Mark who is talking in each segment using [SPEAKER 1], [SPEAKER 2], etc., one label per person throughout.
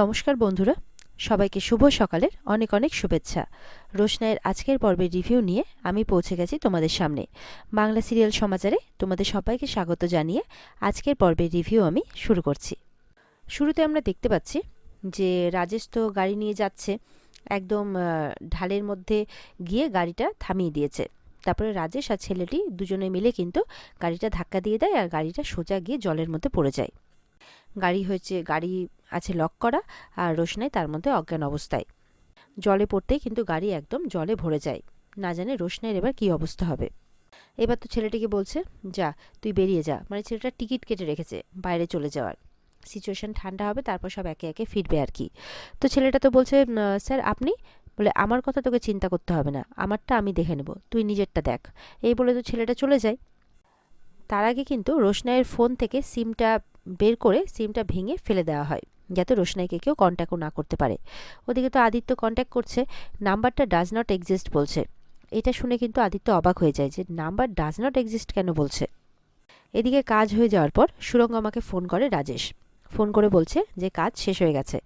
[SPEAKER 1] নমস্কার বন্ধুরা, সবাইকে শুভ সকালের অনেক অনেক শুভেচ্ছা। রোশনাইয়ের আজকের পর্বের রিভিউ নিয়ে আমি পৌঁছে গেছি তোমাদের সামনে। বাংলা সিরিয়াল সমাচারে তোমাদের সবাইকে স্বাগত জানিয়ে আজকের পর্বের রিভিউ আমি শুরু করছি। শুরুতে আমরা দেখতে পাচ্ছি যে রাজেশ তো গাড়ি নিয়ে যাচ্ছে, একদম ঢালের মধ্যে গিয়ে গাড়িটা থামিয়ে দিয়েছে। তারপরে রাজেশ আর ছেলেটি দুজনে মিলে কিন্তু গাড়িটা ধাক্কা দিয়ে দেয় আর গাড়িটা সোজা গিয়ে জলের মধ্যে পড়ে যায়। গাড়ি হয়েছে, গাড়ি আছে লক করা আর রোশনাই তার মধ্যে অজ্ঞান অবস্থায়। জলে পড়তেই কিন্তু গাড়ি একদম জলে ভরে যায়। না জানে রোশনাইয়ের এবার কী অবস্থা হবে। এবার তো ছেলেটিকে বলছে, যা, তুই বেরিয়ে যা। মানে ছেলেটা টিকিট কেটে রেখেছে বাইরে চলে যাওয়ার। সিচুয়েশন ঠান্ডা হবে, তারপর সব একে একে ফিরবে আর কি। তো ছেলেটা তো বলছে স্যার, আপনি? বলে, আমার কথা তোকে চিন্তা করতে হবে না, আমারটা আমি দেখে নেব, তুই নিজেরটা দেখ। এই বলে তো ছেলেটা চলে যায়। তার আগে কিন্তু রোশনাইয়ের ফোন থেকে সিমটা বের করে সিমটা ভেঙে ফেলে দেওয়া হয়, যাতে রোশনাইকে কেউ কন্ট্যাক্টও না করতে পারে। ওদিকে তো আদিত্য কন্ট্যাক্ট করছে, নাম্বারটা ডাজ নট এক্সিস্ট বলছে। এটা শুনে কিন্তু আদিত্য অবাক হয়ে যায় যে নাম্বার ডাজ নট এক্সিস্ট কেন বলছে? এদিকে কাজ হয়ে যাওয়ার পর সুরঙ্গ আমাকে ফোন করে রাজেশ। ফোন করে বলছে যে কাজ শেষ হয়ে গেছে।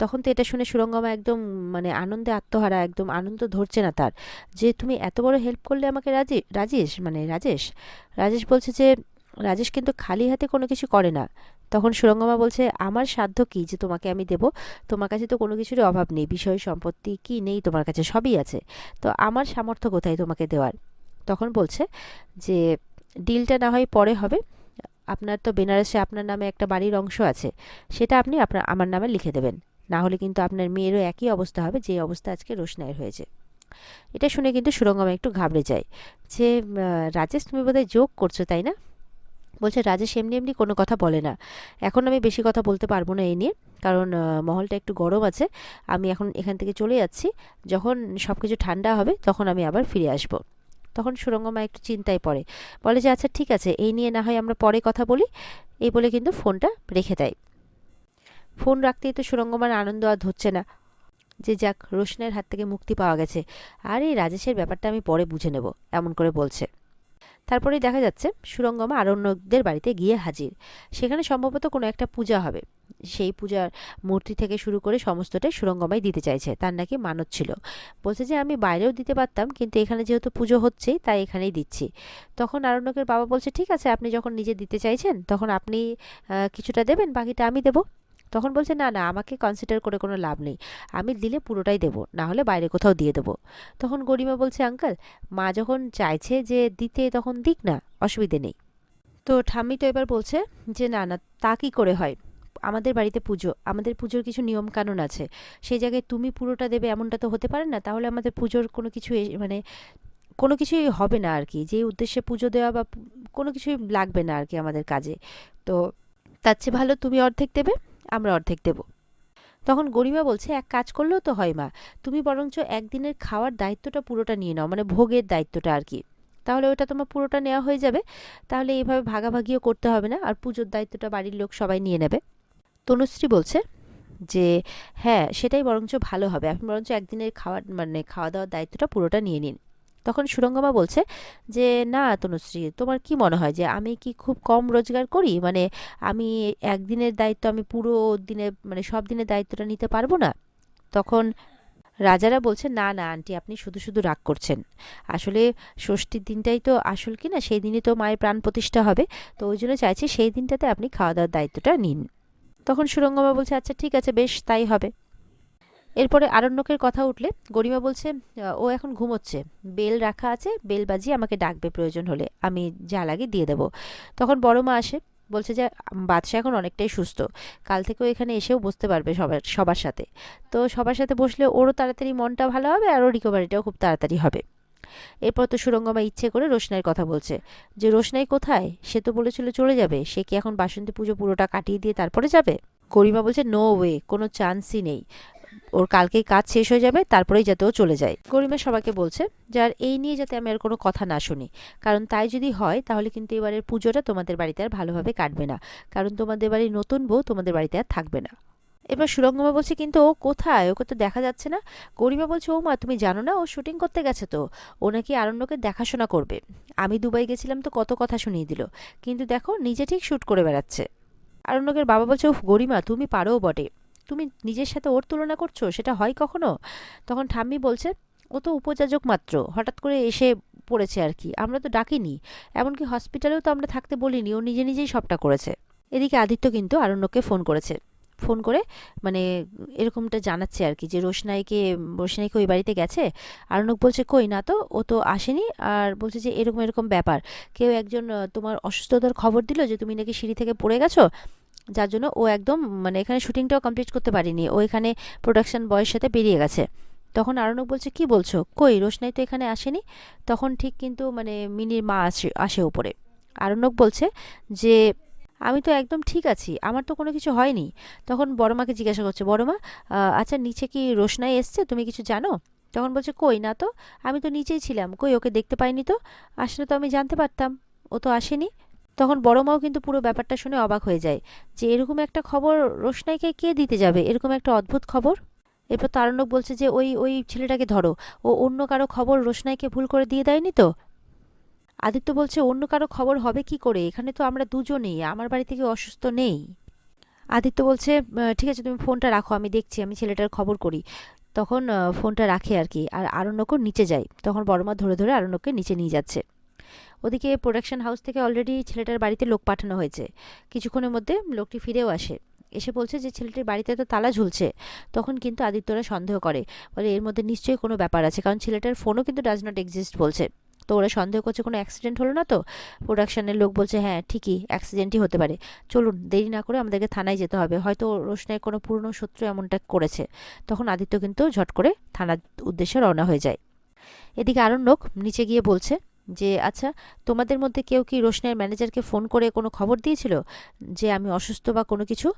[SPEAKER 1] তখন তো এটা শুনে সুরঙ্গমা একদম মানে আনন্দে আত্মহারা, একদম আনন্দ ধরছে না তার। যে তুমি এত বড় হেল্প করলে আমাকে রাজে, রাজেশ মানে রাজেশ? রাজেশ বলছে যে রাজেশ কিন্তু খালি হাতে কোনো কিছু করে না। তখন সুরঙ্গমা বলছে, আমার সাধ্য কি যে তোমাকে আমি দেব? তোমার কাছে তো কোনো কিছুরই অভাব নেই। বিষয়, সম্পত্তি কি নেই তোমার কাছে? সবই আছে। তো আমার সামর্থ্য কোথায় তোমাকে দেওয়ার? তখন বলছে যে, ডিলটা না হয় পরে হবে। আপনার তো বেনারসে আপনার নামে একটা বাড়ির অংশ আছে। সেটা আপনি আপনার আমার নামে লিখে দেবেন। না হলে কিন্তু আপনার মেয়েরও একই অবস্থা হবে যে অবস্থা আজকে রোশনাইয়ের হয়েছে। এটা শুনে কিন্তু সুরঙ্গমা একটু ঘাবড়ে যায়। যে রাজেশ, তুমি বোধহয় যোগ করছ, তাই না? বলছে, রাজেশ এমনি এমনি কোনো কথা বলে না। এখন আমি বেশি কথা বলতে পারব না এই নিয়ে। কারণ মহলটা একটু গরম আছে। আমি এখন এখান থেকে চলে যাচ্ছি। যখন সব কিছু ঠান্ডা হবে, তখন আমি আবার ফিরে আসব। তখন সুরঙ্গমা একটু চিন্তায় পড়ে। বলে যে আচ্ছা ঠিক আছে। এই নিয়ে না হয় আমরা পরে কথা বলি। এই বলে কিন্তু ফোনটা রেখে দেয়। ফোন রাখতেই তো সুরঙ্গমার আনন্দ আর ধরছে না। যে যাক রোশনের হাত থেকে মুক্তি পাওয়া গেছে। আর এই রাজেশের ব্যাপারটা আমি পরে বুঝে নেব, এমন করে বলছে। তারপরেই দেখা যাচ্ছে সুরঙ্গমা আরণ্যকদের বাড়িতে গিয়ে হাজির। সেখানে সম্ভবত কোনো একটা পূজা হবে। সেই পূজার মূর্তি থেকে শুরু করে সমস্তটাই সুরঙ্গমাই দিতে চাইছে। তার নাকি মানত ছিল। বলছে যে, আমি বাইরেও দিতে পারতাম, কিন্তু এখানে যেহেতু পুজো হচ্ছেই, তাই এখানেই দিচ্ছি। তখন আরণ্যকের বাবা বলছে, ঠিক আছে, আপনি যখন নিজে দিতে চাইছেন, তখন আপনি কিছুটা দেবেন, বাকিটা আমি দেবো। তখন বলছে, না না, আমাকে কনসিডার করে কোনো লাভ নেই। আমি দিলে পুরোটাই দেবো, না হলে বাইরে কোথাও দিয়ে দেবো। তখন গরিমা বলছে, আঙ্কেল, মা যখন চাইছে যে দিতে তখন দিক না, অসুবিধে নেই। তো ঠাম্মি তো এবার বলছে যে, না না, তা কী করে হয়? আমাদের বাড়িতে পুজো, আমাদের পুজোর কিছু নিয়ম কানুন আছে। সেই জায়গায় তুমি পুরোটা দেবে এমনটা তো হতে পারে না, তাহলে আমাদের পুজোর কোনো কিছু মানে কোনো কিছুই হবে না আর কি। যে উদ্দেশ্যে পুজো দেওয়া বা কোনো কিছুই লাগবে না আর কি আমাদের কাজে। তো তার চেয়ে ভালো তুমি অর্ধেক দেবে। আমরা অর্ধেক দেব। তখন গরিমা বলছে, এক কাজ করলেও তো হয় মা, তুমি বরঞ্চ একদিনের খাওয়ার দায়িত্বটা পুরোটা নিয়ে নাও মানে ভোগের দায়িত্বটা আর কি। তাহলে ওটা তোমার পুরোটা নেওয়া হয়ে যাবে, তাহলে এইভাবে ভাগাভাগিও করতে হবে না, আর পুজোর দায়িত্বটা বাড়ির লোক সবাই নিয়ে নেবে। তনুশ্রী বলছে যে হ্যাঁ সেটাই বরঞ্চ ভালো হবে, আপনি বরঞ্চ একদিনের খাওয়ার মানে খাওয়া দাওয়ার দায়িত্বটা পুরোটা নিয়ে নিন। তখন সুরঙ্গমা বলছে যে, না তনুশ্রী, তোমার কি মনে হয় যে, আমি কি খুব কম রোজগার করি? মানে আমি একদিনের দায়িত্ব আমি পুরো দিনের মানে সব দিনের দায়িত্বটা নিতে পারব না? তখন রাজারা বলছে, না না আন্টি, আপনি শুধু শুধু রাগ করছেন। আসলে ষষ্ঠীর দিনটাই তো আসল কি না সেই দিনই তো মায়ের প্রাণ প্রতিষ্ঠা হবে। তো ওই জন্য চাইছি সেই দিনটাতে আপনি খাওয়া দাওয়ার দায়িত্বটা নিন। তখন সুরঙ্গমা বলছে আচ্ছা ঠিক আছে, বেশ, তাই হবে। এরপরে আরণ্যকের কথা উঠলে গরিমা বলছে ও এখন ঘুমোচ্ছে। বেল রাখা আছে, বেল বাজিয়ে আমাকে ডাকবে প্রয়োজন হলে। আমি যা লাগে দিয়ে দেবো। তখন বড় মা আসে, বলছে যে বাদশা এখন অনেকটাই সুস্থ। কাল থেকেও এখানে এসেও বসতে পারবে সবার সবার সাথে। তো সবার সাথে বসলে ওরও তাড়াতাড়ি মনটা ভালো হবে আর ওর রিকভারিটাও খুব তাড়াতাড়ি হবে। এরপর তো সুরঙ্গমা ইচ্ছে করে রোশনাইয়ের কথা বলছে, যে রোশনাই কোথায়? সে তো বলেছিল চলে যাবে। সে কি এখন বাসন্তী পুজো পুরোটা কাটিয়ে দিয়ে তারপরে যাবে? গরিমা বলছে, নো ওয়ে, কোনো চান্সই নেই। ওর কালকেই কাজ শেষ হয়ে যাবে, তারপরেই যাতে ও চলে যায়। গরিমা সবাইকে বলছে যে আর এই নিয়ে যাতে আমি আর কোনো কথা না শুনি। কারণ তাই যদি হয়, তাহলে কিন্তু এবারের পুজোটা তোমাদের বাড়িতে আর ভালোভাবে কাটবে না। কারণ তোমাদের বাড়ির নতুন বউ তোমাদের বাড়িতে আর থাকবে না। এবার সুরঙ্গমা বলছে, কিন্তু ও কোথায়? ওকে তো দেখা যাচ্ছে না। গরিমা বলছে, ও মা, তুমি জানো না? ও শুটিং করতে গেছে তো। ও নাকি আরণ্যকে দেখাশোনা করবে। আমি দুবাই গেছিলাম তো কত কথা শুনিয়ে দিল। কিন্তু দেখো, নিজে ঠিক শ্যুট করে বেড়াচ্ছে। আরণ্যকের বাবা বলছে ও গরিমা, তুমি পারোও বটে। তুমি নিজের সাথে ওর তুলনা করছ? সেটা হয় কখনো? তখন ঠাম্মি বলছে, ও তো উপযাজক মাত্র। হঠাৎ করে এসে পড়েছে আর কি। আমরা তো ডাকিনি। এমনকি হসপিটালেও তো আমরা থাকতে বলিনি। ও নিজে নিজেই সবটা করেছে। এদিকে আদিত্য কিন্তু আরণ্যকে ফোন করেছে। ফোন করে মানে এরকমটা জানাচ্ছে আর কি যে রোশনাইকে রোশনাইকে ওই বাড়িতে গেছে। আরণ্যক বলছে, কই না তো? ও তো আসেনি। আর বলছে যে, এরকম এরকম ব্যাপার। কেউ একজন তোমার অসুস্থতার খবর দিল যে, তুমি নাকি সিঁড়ি থেকে পড়ে গেছো? যার জন্য ও একদম মানে এখানে শুটিংটাও কমপ্লিট করতে পারিনি। ও এখানে প্রোডাকশন বয়ের সাথে বেরিয়ে গেছে। তখন আরণ্যক বলছে, কি বলছো? কই? রোশনাই তো এখানে আসেনি? তখন ঠিক কিন্তু মানে মিনির মা আসে আসে ওপরে। আরণ্যক বলছে যে, আমি তো একদম ঠিক আছি, আমার তো কোনো কিছু হয়নি। তখন বড় মাকে জিজ্ঞাসা করছে বড় মা আচ্ছা নিচে কি রোশনাই এসছে? তুমি কিছু জানো? তখন বলছে, কই না তো, আমি তো নিচেই ছিলাম। কই, ওকে দেখতে পাইনি তো? আসলে তো আমি জানতে পারতাম। ও তো আসেনি। তখন বড় মাও কিন্তু পুরো ব্যাপারটা শুনে অবাক হয়ে যায় যে এরকম একটা খবর রোশনাইকে কে দিতে যাবে? এরকম একটা অদ্ভুত খবর? এরপর তারণক বলছে যে ওই ওই ছেলেটাকে ধরো। ও অন্য কারও খবর রোশনাইকে ভুল করে দিয়ে দেয়নি তো? আদিত্য বলছে, অন্য কারও খবর হবে কি করে? এখানে তো আমরা দুজনেই, আমার বাড়ি থেকে অসুস্থ নেই। আদিত্য বলছে ঠিক আছে, তুমি ফোনটা রাখো, আমি দেখছি, আমি ছেলেটার খবর করি। তখন ফোনটা রাখে আর কি, আর আরণ্যকও নিচে যায়। তখন বড়মা ধরে ধরে আরণ্যককে নিচে নিয়ে যাচ্ছে। ওদিকে প্রোডাকশন হাউস থেকে অলরেডি ছেলেটার বাড়িতে লোক পাঠানো হয়েছে। কিছুক্ষণের মধ্যে লোকটি ফিরেও আসে। এসে বলছে যে, ছেলেটির বাড়িতে তো তালা ঝুলছে। তখন কিন্তু আদিত্যরা সন্দেহ করে। বলে, এর মধ্যে নিশ্চয়ই কোনো ব্যাপার আছে, কারণ ছেলেটার ফোনও কিন্তু ডাজ নট এক্সিস্ট বলছে। তো ওরা সন্দেহ করছে, কোনো অ্যাক্সিডেন্ট হলো না তো? প্রোডাকশনের লোক বলছে হ্যাঁ ঠিকই অ্যাক্সিডেন্টই হতে পারে। চলুন, দেরি না করে আমাদেরকে থানায় যেতে হবে। হয়তো রোশনাই কোনো পুরনো শত্রু এমনটা করেছে। তখন আদিত্য কিন্তু ঝট করে থানার উদ্দেশ্যে রওনা হয়ে যায়। এদিকে আরণ্যক নিচে গিয়ে বলছে যে আচ্ছা তোমাদের মধ্যে কেউ কি রোশনের ম্যানেজারকে ফোন করে কোনো খবর দিয়েছিল যে, আমি অসুস্থ বা কোনো কিছু?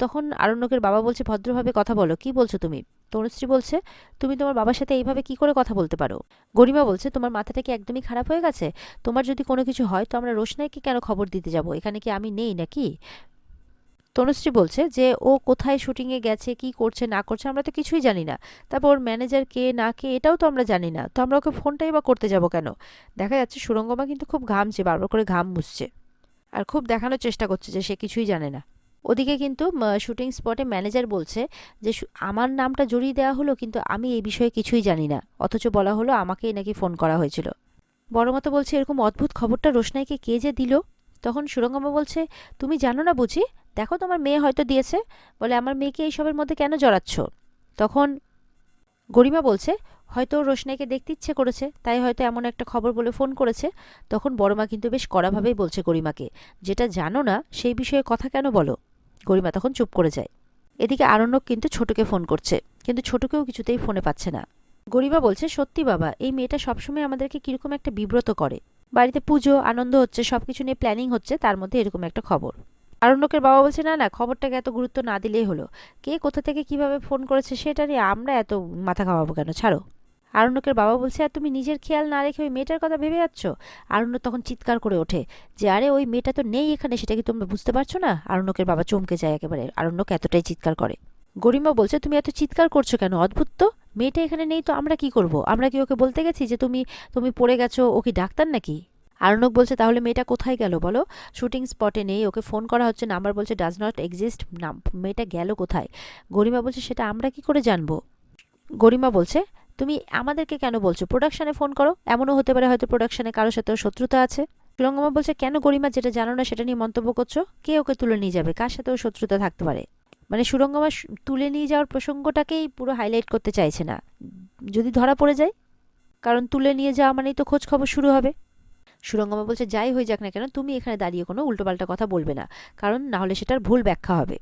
[SPEAKER 1] তখন আরণ্যকের বাবা বলছে, ভদ্রভাবে কথা বলো, কি বলছো তুমি? তনুশ্রী বলছে, তুমি তোমার বাবার সাথে এইভাবে কি করে কথা বলতে পারো? গরিমা বলছে, তোমার মাথাটা কি একদমই খারাপ হয়ে গেছে? তোমার যদি কোনো কিছু হয়, তো আমরা রোশনাইকে কেন খবর দিতে যাব? এখানে কি আমি নেই নাকি? তনুশ্রী বলছে যে, ও কোথায় শুটিংয়ে গেছে, কি করছে, না করছে, আমরা তো কিছুই জানি না। তারপর ওর ম্যানেজার কে, না কে, এটাও তো আমরা জানি না। তো আমরা ওকে ফোনটাই বা করতে যাব কেন? দেখা যাচ্ছে সুরঙ্গমা কিন্তু খুব ঘামছে, বারবার করে ঘাম মুছছে। আর খুব দেখানোর চেষ্টা করছে যে, সে কিছুই জানে না। ওদিকে কিন্তু শুটিং স্পটে ম্যানেজার বলছে যে আমার নামটা জড়িয়ে দেওয়া হলো, কিন্তু আমি এই বিষয়ে কিছুই জানি না। অথচ বলা হলো আমাকেই নাকি ফোন করা হয়েছিল। বড় মতো বলছে, এরকম অদ্ভুত খবরটা রোশনাইকে কে যে দিল? তখন সুরঙ্গমা বলছে, তুমি জানো না বুঝি? দেখো তোমার মেয়ে হয়তো দিয়েছে। বলে, আমার মেয়েকে এইসবের মধ্যে কেন জড়াচ্ছ? তখন গরিমা বলছে, হয়তো রোশনাইকে দেখতে ইচ্ছে করেছে, তাই হয়তো এমন একটা খবর বলে ফোন করেছে। তখন বড়মা কিন্তু বেশ কড়াভাবেই বলছে গরিমাকে, যেটা জানো না, সেই বিষয়ে কথা কেন বলো? গরিমা তখন চুপ করে যায়। এদিকে আরণ্যক কিন্তু ছোটকে ফোন করছে, কিন্তু ছোটকেও কিছুতেই ফোনে পাচ্ছে না। গরিমা বলছে, সত্যি বাবা, এই মেয়েটা সবসময় আমাদেরকে কীরকম একটা বিব্রত করে। বাড়িতে পুজো, আনন্দ হচ্ছে সব কিছু নিয়ে প্ল্যানিং হচ্ছে, তার মধ্যে এরকম একটা খবর। আরণ্যকের বাবা বলছে, না না, খবরটাকে এত গুরুত্ব না দিলেই হলো। কে কোথা থেকে কীভাবে ফোন করেছে সেটা নিয়ে আমরা এত মাথা খাওয়াবো কেন? ছাড়ো। আরণ্যকের বাবা বলছে, আর তুমি নিজের খেয়াল না রেখে ওই মেয়েটার কথা ভেবে যাচ্ছ? আরণ্য তখন চিৎকার করে ওঠে যে, আরে, ওই মেয়েটা তো নেই এখানে, সেটা কি তোমরা বুঝতে পারছ না? আরণ্যকের বাবা চমকে যায় একেবারে। আরণ্যক এতটাই চিৎকার করে। গরিমা বলছে, তুমি এত চিৎকার করছ কেন? অদ্ভুত তো। মেয়েটা এখানে নেই তো আমরা কি করব? আমরা কি ওকে বলতে গেছি যে তুমি তুমি পড়ে গেছো, ও কি ডাক্তার নাকি? আরণ্যক বলছে, তাহলে মেয়েটা কোথায় গেল বলো? শুটিং স্পটে নেই, ওকে ফোন করা হচ্ছে নাম্বার বলছে ডাজ নট এক্সিস্ট নাম মেয়েটা গেল কোথায়? গরিমা বলছে, সেটা আমরা কি করে জানব? গরিমা বলছে, তুমি আমাদেরকে কেন বলছো? প্রোডাকশানে ফোন করো, এমনও হতে পারে হয়তো প্রোডাকশানে কারোর সাথে শত্রুতা আছে। সুরঙ্গমা বলছে, কেন গরিমা, যেটা জানো না, সেটা নিয়ে মন্তব্য করছ? কে ওকে তুলে নিয়ে যাবে? কার সাথে ওর শত্রুতা থাকতে পারে? মানে সুরঙ্গমা তুলে নিয়ে যাওয়ার প্রসঙ্গটাকেই পুরো হাইলাইট করতে চাইছে না। যদি ধরা পড়ে যায়, কারণ তুলে নিয়ে যাওয়া মানেই তো খোঁজ খবর শুরু হবে। সুরঙ্গমা বলছে, যাই হয়ে যাক না কেন, তুমি এখানে দাঁড়িয়ে কোনো উল্টোপাল্টা কথা বলবে না, কারণ না হলে সেটার ভুল ব্যাখ্যা হবে।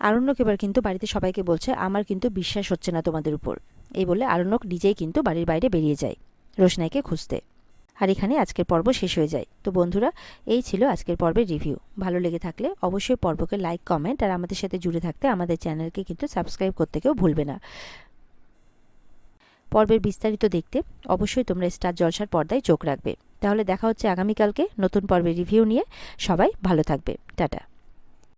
[SPEAKER 1] আরণ্যক এবার কিন্তু বাড়িতে সবাইকে বলছে, আমার কিন্তু বিশ্বাস হচ্ছে না তোমাদের উপর। এই বলে আরণ্যক নিজেই কিন্তু বাড়ির বাইরে বেরিয়ে যায়, রোশনাইকে খুঁজতে। আর এখানে আজকের পর্ব শেষ হয়ে যায়। তো বন্ধুরা, এই ছিল আজকের পর্বের রিভিউ। ভালো লেগে থাকলে অবশ্যই পর্বকে লাইক, কমেন্ট আর আমাদের সাথে জুড়ে থাকতে আমাদের চ্যানেলকে কিন্তু সাবস্ক্রাইব করতে কেউ ভুলবে না। পর্বের বিস্তারিত দেখতে অবশ্যই তোমরা স্টার জলসার পর্দায় চোখ রাখবে। তাহলে দেখা হচ্ছে আগামীকালকে নতুন পর্বের রিভিউ নিয়ে। সবাই ভালো থাকবে। টাটা।